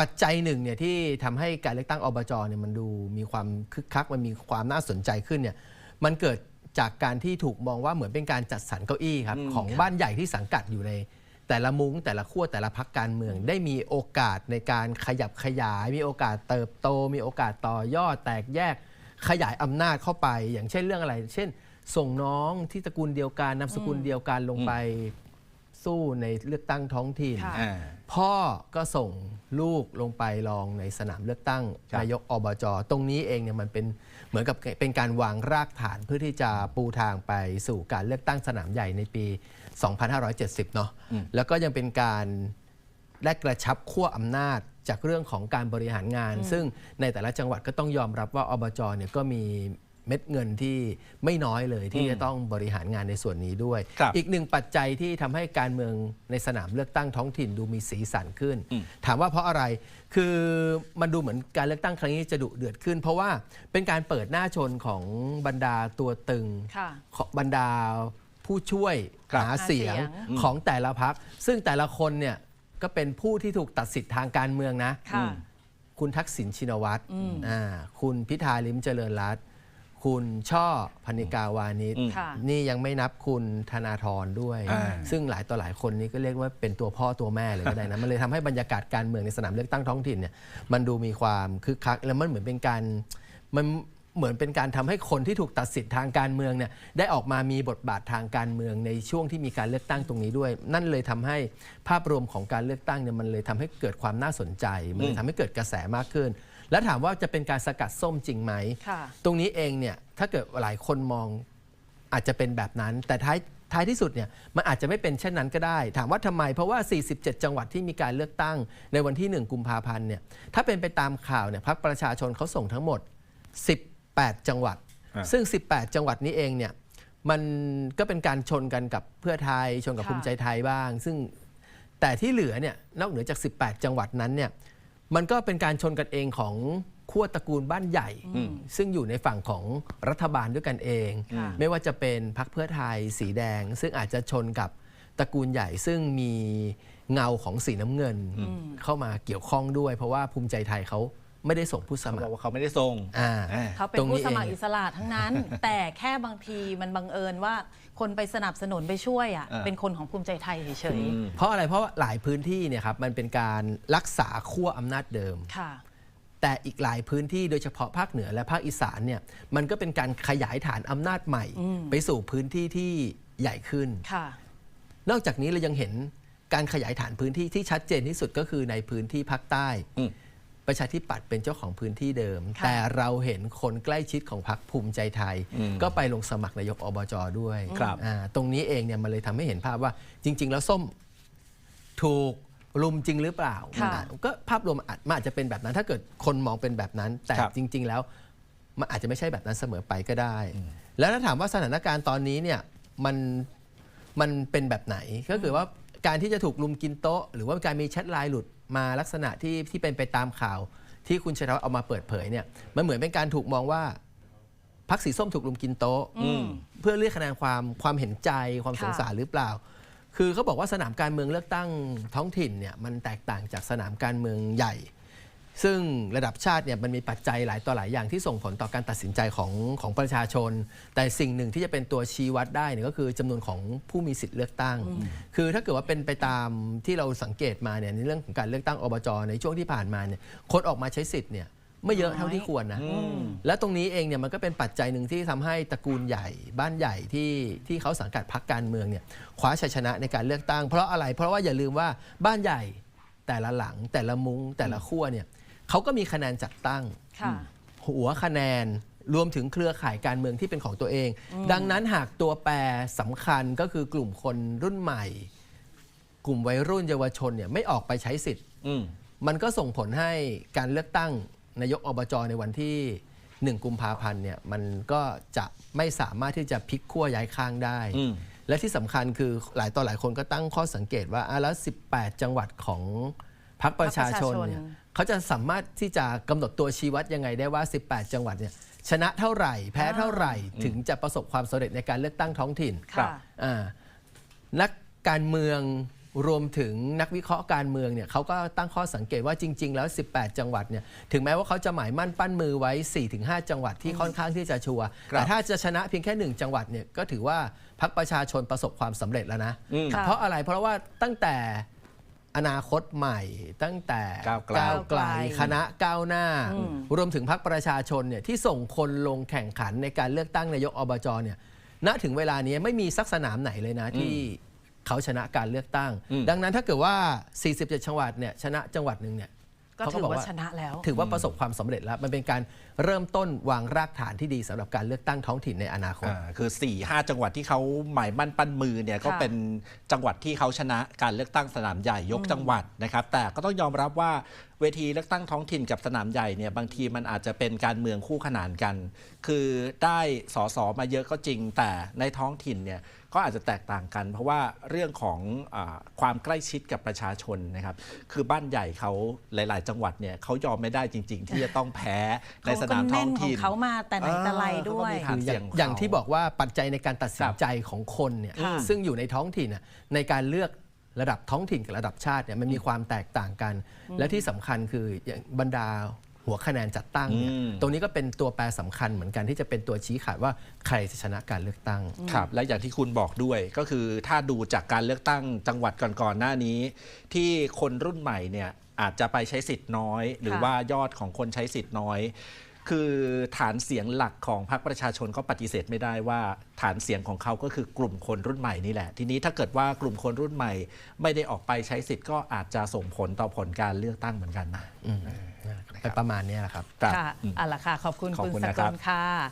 ปัจจัยหนึ่งเนี่ยที่ทำให้การเลือกตั้งอบจเนี่ยมันดูมีความคึกคักมันมีความน่าสนใจขึ้นเนี่ยมันเกิดจากการที่ถูกมองว่าเหมือนเป็นการจัดสรรเก้าอี้ครับของบ้านใหญ่ที่สังกัดอยู่ในแต่ละมุ้งแต่ละขั้วแต่ละพักการเมือง ได้มีโอกาสในการขยับขยาย มีโอกาสเติบโต มีโอกาสต่อยอดแตกแยกขยายอำนาจเข้าไป อย่างเช่นเรื่องอะไร เช่น ส่งน้องที่ตระกูลเดียวกันนามสกุลเดียวกันลงไป สู้ในเลือกตั้งท้องถิ่น ค่ะ อ่า พ่อก็ส่งลูกลงไปลองในสนามเลือกตั้งครับ นายกอบจตรงนี้เองเนี่ยมันเป็นเหมือนกับเป็นการวางรากฐานเพื่อที่จะปูทางไปสู่การเลือกตั้งสนามใหญ่ในปี 2570 เนาะแล้วก็ยังเป็นการได้กระชับขั้วอำนาจจากเรื่องของการบริหารงาน ซึ่งในแต่ละจังหวัดก็ต้องยอมรับว่าอบจเนี่ยก็มี เม็ดเงินที่ไม่น้อยเลยที่จะต้องบริหารงานในส่วนนี้ด้วยครับอีกหนึ่งปัจจัยที่ทำให้การเมืองในสนามเลือกตั้งท้องถิ่นดูมีสีสันขึ้น ถามว่าเพราะอะไรคือมันดูเหมือนการเลือกตั้งครั้งนี้จะดุเดือดขึ้น เพราะว่าเป็นการเปิดหน้าชนของบรรดาตัวตึงค่ะของบรรดาผู้ช่วยครับหาเสียงหาเสียงของแต่ละพัก ซึ่งแต่ละคนเนี่ยก็เป็นผู้ที่ถูกตัดสิทธิ์ทางการเมืองนะค่ะคุณทักษิณชินวัตรอ่าคุณพิธาลิมเจริญรัตน์ คุณช่อพนิกาวานิชอืม ค่ะ นี่ยังไม่นับคุณธนาธรด้วย อ่า ซึ่งหลายต่อหลายคนนี้ก็เรียกว่าเป็นตัวพ่อตัวแม่เลยก็ได้นะ มันเลยทำให้บรรยากาศการเมืองในสนามเลือกตั้งท้องถิ่นเนี่ยมันดูมีความคึกคัก แล้วมันเหมือนเป็นการมันเหมือนเป็นการทำให้คนที่ถูกตัดสิทธิ์ทางการเมืองเนี่ยได้ออกมามีบทบาททางการเมืองในช่วงที่มีการเลือกตั้งตรงนี้ด้วย นั่นเลยทำให้ภาพรวมของการเลือกตั้งเนี่ยมันเลยทำให้เกิดความน่าสนใจ มันเลยทำให้เกิดกระแสมากขึ้น แล้วถามว่าจะเป็นการสกัดส้มจริงไหมค่ะตรงนี้เองเนี่ยถ้าเกิดหลายคนมองอาจจะเป็นแบบนั้น แต่ท้ายท้ายที่สุดเนี่ยมันอาจจะไม่เป็นเช่นนั้นก็ได้ ถามว่าทำไม เพราะว่า 47 จังหวัดที่มีการเลือกตั้งในวันที่ 1 กุมภาพันธ์เนี่ยถ้าเป็นไปตามข่าวเนี่ยพรรคประชาชนเขาส่งทั้งหมด 18 จังหวัดอ่าซึ่ง 18 จังหวัดนี้เองเนี่ยมันก็เป็นการชนกันกับเพื่อไทยชนกับค่ะภูมิใจไทยบ้าง ซึ่งแต่ที่เหลือเนี่ยนอกเหนือจาก 18 จังหวัดนั้นเนี่ย มันก็เป็นการชนกันเองของขั้วตระกูลบ้านใหญ่ ซึ่งอยู่ในฝั่งของรัฐบาลด้วยกันเองค่ะไม่ว่าจะเป็นพรรคเพื่อไทยสีแดง ซึ่งอาจจะชนกับตระกูลใหญ่ซึ่งมีเงาของสีน้ำเงินเข้ามาเกี่ยวข้องด้วย เพราะว่าภูมิใจไทยเขา ไม่ได้ส่งผู้สเขามับคอกรว่าเขาไม่ได้ส่งอ่า อ่า เขาเป็นตรงนี้ผู้สมัครเองอิสระทั้งนั้น แต่แค่บางทีมันบังเอิญว่าคนไปสนับสนุนไปช่วยอะอ่า เป็นคนของภูมิใจไทยเฉยเพราะอะไรเพราะว่าหลายพื้นที่เนี่ยครับมันเป็นการรักษาขั้วอำนาจเดิม ๆค่ะ แต่อีกหลายพื้นที่โดยเฉพาะภาคเหนือและภาคอีสานเนี่ยมันก็เป็นการขยายฐานอำนาจใหม่ไปสู่พื้นที่ที่ใหญ่ขึ้น ค่ะ นอกจากนี้เรายังเห็นการขยายฐานพื้นที่ที่ชัดเจนที่สุดก็คือในพื้นที่ภาคใต้ อืม ประชาธิปัตย์เป็นเจ้าของพื้นที่เดิมค่ะแต่เราเห็นคนใกล้ชิดของพรรคภูมิใจไทยอืมก็ไปลงสมัครนายกอบจด้วยครับอ่าตรงนี้เองเนี่ยมันเลยทำให้เห็นภาพว่าจริง ๆ แล้วส้มถูกลุมจริงหรือเปล่าค่ะมันอาจก็ภาพรวมอาจมันอาจจะเป็นแบบนั้น ถ้าเกิดคนมองเป็นแบบนั้น แต่ครับจริง ๆ แล้วมันอาจจะไม่ใช่แบบนั้นเสมอไปก็ได้ แล้วถ้าถามว่าสถานการณ์ตอนนี้เนี่ยมันมันเป็นแบบไหนก็คือว่าการที่จะถูกลุมกินโต๊ะ หรือว่าการมีแชทไลน์หลุด มาลักษณะที่ที่เป็นไปตามข่าว ที่คุณชัยธวัฒน์เอามาเปิดเผยเนี่ยมันเหมือนเป็นการถูกมองว่าพรรคสีส้มถูกลุมกินโต๊ะอืม เพื่อเรียกคะแนนความความเห็นใจความค่ะสงสารหรือเปล่า คือเขาบอกว่าสนามการเมืองเลือกตั้งท้องถิ่นเนี่ยมันแตกต่างจากสนามการเมืองใหญ่ ซึ่งระดับชาติเนี่ยมันมีปัจจัยหลายต่อหลายอย่างที่ส่งผลต่อการตัดสินใจของของประชาชน แต่สิ่งหนึ่งที่จะเป็นตัวชี้วัดได้เนี่ยก็คือจำนวนของผู้มีสิทธิ์เลือกตั้ง คือถ้าเกิดว่าเป็นไปตามที่เราสังเกตมาเนี่ยในเรื่องของการเลือกตั้งอบจในช่วงที่ผ่านมาเนี่ยคนออกมาใช้สิทธิ์เนี่ยไม่เยอะเท่าที่ควรนะ และตรงนี้เองเนี่ยมันก็เป็นปัจจัยหนึ่งที่ทำให้ตระกูลใหญ่บ้านใหญ่ที่ที่เขาสังกัดพรรคการเมืองเนี่ยคว้าชัยชนะในการเลือกตั้ง เพราะอะไรเพราะว่าอย่าลืมว่าบ้านใหญ่แต่ละหลังแต่ละมุง้งแต่ละขั้วเนี่ย เขาก็มีคะแนนจัดตั้ง ค่ะ หัวคะแนนรวมถึงเครือข่ายการเมืองที่เป็นของตัวเอง ดังนั้นหากตัวแปรสำคัญก็คือกลุ่มคนรุ่นใหม่ กลุ่มวัยรุ่นเยาวชนเนี่ยไม่ออกไปใช้สิทธิ์ อืม มันก็ส่งผลให้การเลือกตั้งนายกอบจในวันที่ 1 กุมภาพันธ์เนี่ยมันก็จะไม่สามารถที่จะพลิกขั้วย้ายข้างได้ อืม และที่สำคัญคือหลายต่อหลายคนก็ตั้งข้อสังเกตว่าอะแล้ว 18 จังหวัดของพรรคประชาชนเนี่ยพรรคประชาชน เขาจะสามารถที่จะกำหนดตัวชี้วัดยังไงได้ว่า 18 จังหวัดเนี่ยชนะเท่าไหร่ แพ้เท่าไหร่ ถึงจะประสบความสำเร็จในการเลือกตั้งท้องถิ่น ครับ ค่ะ อ่านักการเมืองรวมถึงนักวิเคราะห์การเมืองเนี่ยเขาก็ตั้งข้อสังเกตว่าจริง ๆ แล้ว 18 จังหวัดเนี่ยถึงแม้ว่าเขาจะหมายมั่นปั้นมือไว้ 4-5 จังหวัดที่ค่อนข้างที่จะชัวร์ครับแต่ถ้าจะชนะเพียงแค่ 1 จังหวัดเนี่ยก็ถือว่าพรรคประชาชนประสบความสำเร็จแล้วนะ อืมค่ะเพราะอะไรเพราะว่าตั้งแต่ อนาคตใหม่ตั้งแต่ก้าวไกลก้าวไกลก้าวไกลคณะก้าวหน้า อืม รวมถึงพรรคประชาชนเนี่ยที่ส่งคนลงแข่งขันในการเลือกตั้งนายกอบจเนี่ยณถึงเวลานี้ไม่มีสักสนามไหนเลยนะที่เขาชนะการเลือกตั้ง อืม ดังนั้นถ้าเกิดว่า 47 จังหวัดเนี่ยชนะจังหวัดหนึ่งเนี่ย ก็เขาถือบอกว่าว่าชนะแล้ว ถือว่าประสบความสำเร็จแล้ว มันเป็นการเริ่มต้นวางรากฐานที่ดีสำหรับการเลือกตั้งท้องถิ่นในอนาคตอ่าคือ4ี่ห้าจังหวัดที่เขาหมายมั่นปั้นมือเนี่ยก็ค่ะเป็นจังหวัดที่เขาชนะการเลือกตั้งสนามใหญ่ยกจังหวัดนะครับแต่ก็ต้องยอมรับว่า เวทีเลือกตั้งท้องถิ่นกับสนามใหญ่เนี่ยบางทีมันอาจจะเป็นการเมืองคู่ขนานกัน คือได้สสมาเยอะก็จริงแต่ในท้องถิ่นเนี่ยก็อาจจะแตกต่างกัน เพราะว่าเรื่องของอาความใกล้ชิดกับประชาชนนะครับ คือบ้านใหญ่เขาหลาย ๆ จังหวัดเนี่ยเขายอมไม่ได้จริง ๆ ที่จะต้องแพ้ในสนามท้องถิ่นเขาก็แน่นของเขามาแต่ไหนแต่ไรด้วยเออเขาก็มีฐานคืออย่างเสียงของอย่างเขาที่บอกว่าปัจจัยในการตัดสิคนรับใจของคนเนี่ยค่ะซึ่งอยู่ในท้องถิ่นน่ะในการเลือก ระดับท้องถิ่นกับระดับชาติเนี่ยมันมีความแตกต่างกัน และที่สำคัญคืออย่างบรรดาหัวคะแนนจัดตั้งเนี่ยอืมตรงนี้ก็เป็นตัวแปรสำคัญเหมือนกันที่จะเป็นตัวชี้ขาดว่าใครจะชนะการเลือกตั้งครับและอย่างที่คุณบอกด้วยก็คือถ้าดูจากการเลือกตั้งจังหวัดก่อนๆหน้านี้ ที่คนรุ่นใหม่เนี่ยอาจจะไปใช้สิทธิ์น้อย หรือค่ะว่ายอดของคนใช้สิทธิ์น้อย คือฐานเสียงหลักของพรรคประชาชนก็ปฏิเสธไม่ได้ว่าฐานเสียงของเขาก็คือกลุ่มคนรุ่นใหม่นี่แหละ ทีนี้ถ้าเกิดว่ากลุ่มคนรุ่นใหม่ ไม่ได้ออกไปใช้สิทธิ์ก็อาจจะส่งผลต่อผลการเลือกตั้งเหมือนกันนะไปประมาณเนี้ยแหละครับ ครับค่ะอืม เอาล่ะค่ะ ขอบคุณขอบคุณคุณสนะกครับลค่ะ